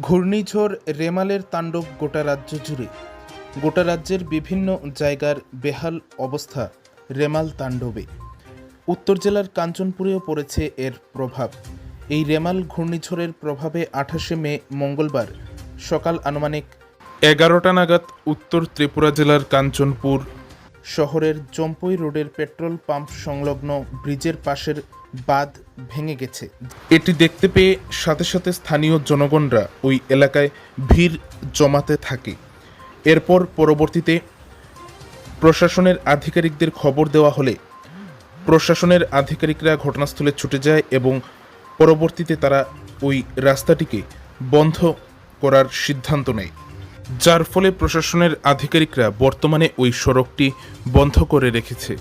ঘূর্ণিঝড় রেমালের তাণ্ডব গোটা রাজ্য জুড়ে। গোটা রাজ্যের বিভিন্ন জায়গার বেহাল অবস্থা রেমাল তাণ্ডবে। উত্তর জেলার কাঞ্চনপুরেও পড়েছে এর প্রভাব। এই রেমাল ঘূর্ণিঝড়ের প্রভাবে আঠাশে মে মঙ্গলবার সকাল আনুমানিক এগারোটা নাগাদ উত্তর ত্রিপুরা জেলার কাঞ্চনপুর শহরের জম্পই রোডের পেট্রোল পাম্প সংলগ্ন ব্রিজের পাশের বাঁধ ভেঙে গেছে। এটি দেখতে পেয়ে সাথে সাথে স্থানীয় জনগণরা ওই এলাকায় ভিড় জমাতে থাকে। এরপর পরবর্তীতে প্রশাসনের আধিকারিকদের খবর দেওয়া হলে প্রশাসনের আধিকারিকরা ঘটনাস্থলে ছুটে যায় এবং পরবর্তীতে তারা ওই রাস্তাটিকে বন্ধ করার সিদ্ধান্ত নেয়। যার ফলে প্রশাসনের আধিকারিকরা বর্তমানে ওই সড়কটি বন্ধ করে রেখেছে।